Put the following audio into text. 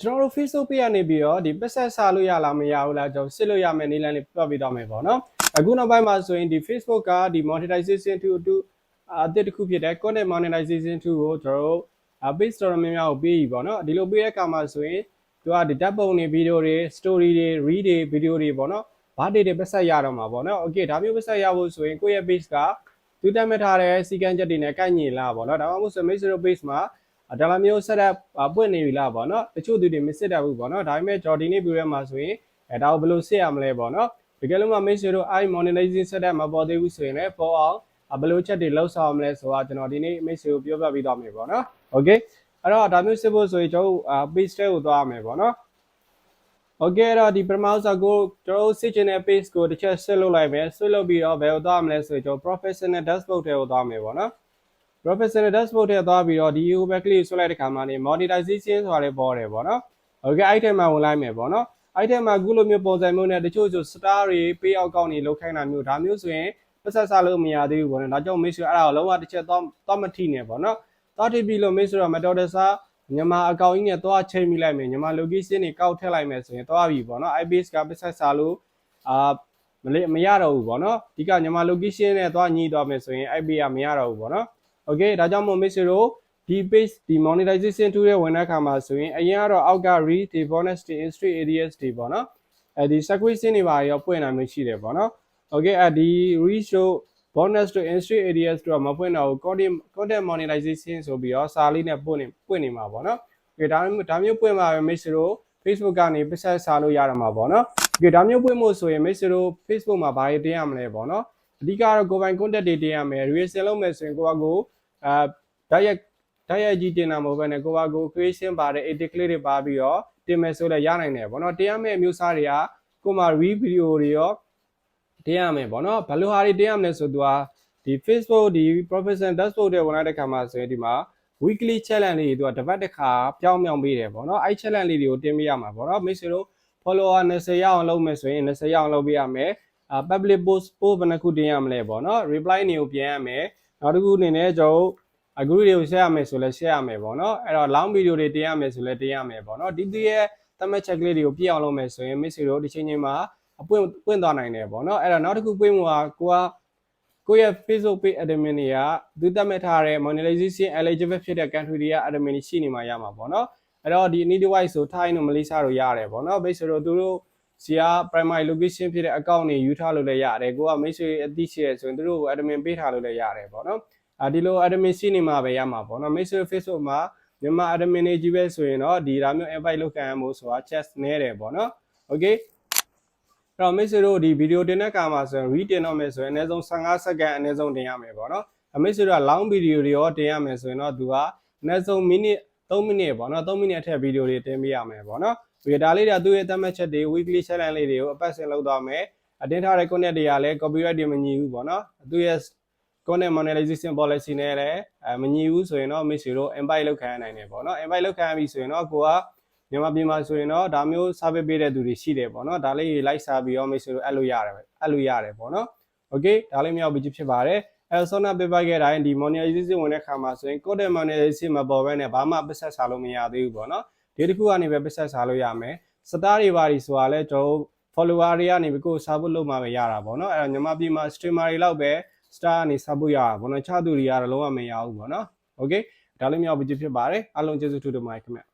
ကျွန်တော်တို့ Facebook page ကနေပြီးတော့ဒီပတ်ဆက်စားလို့ရလားမရဘူးလားကျွန်တော်စစ်လို့ရမယ်နည်းလမ်းလေးပြပြတော့မယ်ပေါ့နော်အခုနောက်ပိုင်းမှာဆိုရင်ဒီ Facebook ကဒီ monetization tool အတူအသစ်တစ်ခုဖြစ်တဲ့ content monetization tool ကိုကျွန်တော်တို့ page တော်တော်များများကိုပေးပြီပေါ့နော်ဒီလိုပေးတဲ့အခါမှာဆိုရင်သူကဒီဓာတ်ပုံတွေဗီဒီယိုတွေ story တွေ read တွေဗီဒီယိုတွေပေါ့နော်ဘာတွေတွေပတ်ဆက်ရတော့မှာပေါ့နော် okay ဒါမျိုးပတ်ဆက်ရဖို့ဆိုရင်ကိုယ့်ရဲ့ page ကသူတက်မှတ်ထားတဲ့စီကံချက်တွေနဲ့ကိုက်ညီလားပေါ့နော်ဒါမှမဟုတ်ဆို make sure page မှာ ဒါလာမျိုး setup ပွင့်နေပြီလားပေါ့နော်တချို့သူတွေမစစ်တတ်ဘူးပေါ့နော်ဒါပေမဲ့ကျွန်တော်ဒီနေ့ပြောရမှာဆိုရင်အဲဒါကိုဘယ်လိုစစ်ရမလဲပေါ့နော်တကယ်လို့မှ make sure တို့ i monetization setup မပေါ်သေးဘူးဆိုရင်လည်းပေါ်အောင်ဘယ်လိုချက်တွေလောက်ဆောင်မလဲဆိုတာကျွန်တော်ဒီနေ့ make sure ကိုပြောပြပေးသွားမယ်ပေါ့နော် okay အဲ့တော့ဒါမျိုးစစ်ဖို့ဆိုရင်ကျွန်တော်တို့ page ထဲကိုသွားရမယ်ပေါ့နော် Okay အဲ့တော့ဒီပထမဆုံးကိုကျွန်တော်စစ်ချင်တဲ့ page ကိုတစ်ချက်ဆက်လုပ်လိုက်မယ်ဆက်လုပ်ပြီးတော့ဘယ်ကိုသွားမလဲဆိုရင်ကျွန်တော် professional dashboard ထဲကိုသွားမယ်ပေါ့နော် professional dashboard ထဲသွားပြီးတော့ဒီ U back click ဆွဲလိုက်တဲ့ခါမှာနေ monetization ဆိုတာလေးပေါ်တယ်ပေါ့နော် Okay အဲ့ထဲမှာဝင်လိုက်မယ်ပေါ့နော်အဲ့ထဲမှာအခုလိုမျိုးပုံစံမျိုးနဲ့တချို့ဆို star တွေ pay out ကောင်းတွေလောက်ခိုင်းတာမျိုးဒါမျိုးဆိုရင်ပတ်သက်စားလို့မရသေးဘူးပေါ့နော်ဒါကြောင့် make sure အဲ့ဒါကိုလုံးဝတစ်ချက်သွားသွားမထိနဲ့ပေါ့နော်သွားထိပြီးလို့ make sure မတော်တဆမြန်မာအကောင့်ကြီးနဲ့သွားချိန်မိလိုက်မယ်မြန်မာ location တွေကောက်ထည့်လိုက်မယ်ဆိုရင်သွားပြီပေါ့နော် IBS ကပတ်သက်စားလို့အာမလေးမရတော့ဘူးပေါ့နော်ဒီကမြန်မာ location နဲ့သွားညီးသွားမယ်ဆိုရင် IP ကမရတော့ဘူးပေါ့နော် okay ဒါကြောင့်မို့ make sure တို့ဒီ page ဒီ monetization tool ရဲ့ဝင်တဲ့အခါမှာဆိုရင်အရင်ကတော့အောက်က read ဒီ bonus ဒီ industry areas တွေပေါ့နော်အဲဒီ sequence တွေပါရောပွင့်နိုင်မှရှိတယ်ပေါ့နော် okay အဲဒီ reach တို့ bonus တို့ industry areas တို့မပွင့်တော့ဘူး content content monetization ဆိုပြီးတော့စာလေးနဲ့ပွင့်နေပွင့်နေမှာပေါ့နော် okay ဒါမျိုးဒါမျိုးပွင့်မှာပဲ make sure တို့ Facebook ကနေပတ်သက်စာလို့ရတော့မှာပေါ့နော် okay ဒါမျိုးပွင့်ဖို့ဆိုရင် make sure တို့ Facebook မှာဘာတွေတင်ရမလဲပေါ့နော် အဓိကတော့ကိုယ်ပိုင် content တွေတင်ရမယ် reaction လုပ်မယ်ဆိုရင်ကိုယ့်အကိုအာဓာတ်ရိုက်ဓာတ်ရိုက်ကြီးတင်တာမဟုတ်ဘဲနဲ့ကိုယ့်အကို creation ပါတဲ့ edit clip တွေပါပြီးတော့တင်မယ်ဆိုလည်းရနိုင်တယ်ပေါ့နော်တင်ရမယ့်အမျိုးအစားတွေကကိုယ်မှာ read video တွေရောတင်ရမယ်ပေါ့နော်ဘယ်လိုဟာတွေတင်ရမလဲဆိုသူကဒီ Facebook ဒီ professional dashboard တွေဝင်လာတဲ့ခါမှာဆိုရင်ဒီမှာ weekly challenge လေးတွေသူကတစ်ပတ်တစ်ခါပြောင်းပြောင်းပေးတယ်ပေါ့နော်အဲ့ challenge လေးတွေကိုတင်ပေးရမှာပေါ့နော်မိတ်ဆွေတို့ follower 20ရအောင်လုပ်မယ်ဆိုရင်20ရအောင်လုပ်ပေးရမယ်အာ public post post ဘယ်နှခုတင်ရမလဲပေါ့နော် reply တွေကိုပြန်ရမယ်နောက်တစ်ခုအနေနဲ့ကျွန်တော်အကူတွေကို share ရမယ်ဆိုလဲ share ရမယ်ပေါ့နော်အဲ့တော့ long video တွေတင်ရမယ်ဆိုလဲတင်ရမယ်ပေါ့နော်ဒီသူရဲ့သတ်မှတ်ချက်ကလေးတွေကိုပြည့်အောင်လုပ်မယ်ဆိုရင်မိတ်ဆွေတို့ဒီချိန်ချင်းမှာအပွင့်ပွင့်သွားနိုင်တယ်ပေါ့နော်အဲ့တော့နောက်တစ်ခုပွင့်မှုကကိုကကိုယ့်ရဲ့ Facebook page admin တွေကသူသတ်မှတ်ထားတဲ့ monetization eligible ဖြစ်တဲ့ country တွေက admin တွေရှိနေမှာရမှာပေါ့နော်အဲ့တော့ဒီ any device ဆို Thai တို့ Malaysia တို့ရတယ်ပေါ့နော်မိတ်ဆွေတို့သူတို့ စီက primary location ဖြစ်တဲ့ account တွေယူထားလို့လည်းရတယ်ကိုကမိတ်ဆွေအသိရှိရဆိုရင်သူတို့ကို admin ပေးထားလို့လည်းရတယ်ပေါ့နော်အာဒီလို admin ရှိနေမှာပဲရမှာပေါ့နော်မိတ်ဆွေ Facebook မှာမြန်မာ admin တွေကြီးပဲဆိုရင်တော့ဒီဒါမျိုး invite လုပ်ခံရမှုဆိုတာ chest နဲတယ်ပေါ့နော် okay အဲ့တော့မိတ်ဆွေတို့ဒီဗီဒီယိုတင်တဲ့ကာမှာဆိုရင် read တင်တော့မယ်ဆိုရင်အနည်းဆုံး15စက္ကန့်အနည်းဆုံးတင်ရမယ်ပေါ့နော်အမိတ်ဆွေတို့က long video တွေရောတင်ရမယ်ဆိုရင်တော့သူကအနည်းဆုံး minute 3မိနစ်ပေါ့နော်3မိနစ်အထက်ဗီဒီယိုတွေတင်ပေးရမယ်ပေါ့နော်ဒီဒါလေးတွေကသူ့ရဲ့သတ်မှတ်ချက်တွေ weekly challenge လေးတွေကိုအပတ်စဉ်လုပ်သွားမယ်အတင်းထားတဲ့ content တွေကလည်း copyright တွေမညီဘူးပေါ့နော်သူ့ရဲ့ content monetization policy နဲ့လည်းအဲမညီဘူးဆိုရင်တော့မိတ်ဆွေတို့ invite လုပ်ခံရနိုင်တယ်ပေါ့နော် invite လုပ်ခံရပြီဆိုရင်တော့ကိုကမြန်မာပြည်မှာဆိုရင်တော့ဒါမျိုး service ပေးတဲ့သူတွေရှိတယ်ပေါ့နော်ဒါလေးတွေ like စားပြီးတော့မိတ်ဆွေတို့အဲ့လိုရတယ်ပဲအဲ့လိုရတယ်ပေါ့နော် okay ဒါလေးမြောက်ပြီးဖြစ်ပါတယ် အဲဆောနာပေးပိုက်ခဲ့တိုင်းဒီ monetization ဝင်တဲ့ခါမှာဆိုရင် content monetization မပေါ်ဘဲနဲ့ဘာမှပတ်သက်စားလို့မရသေးဘူးပေါ့နော်ဒီတစ်ခုကနေပဲပတ်သက်စားလို့ရမယ်စတားတွေပါဒီဆိုတာလဲကျွန်တော် follower တွေကနေပြီးကိုယ်စားဖို့လုပ်မှပဲရတာပေါ့နော်အဲ့တော့မြန်မာပြည်မှာ streamer တွေလောက်ပဲ star ကနေစားဖို့ရတာပေါ့နော်ချသူတွေကတော့လုံးဝမရဘူးပေါ့နော် okay ဒါလေးမြောက်ပြီးဖြစ်ပါတယ်အားလုံးကျေးဇူးထူးတင်ပါတယ်ခင်ဗျ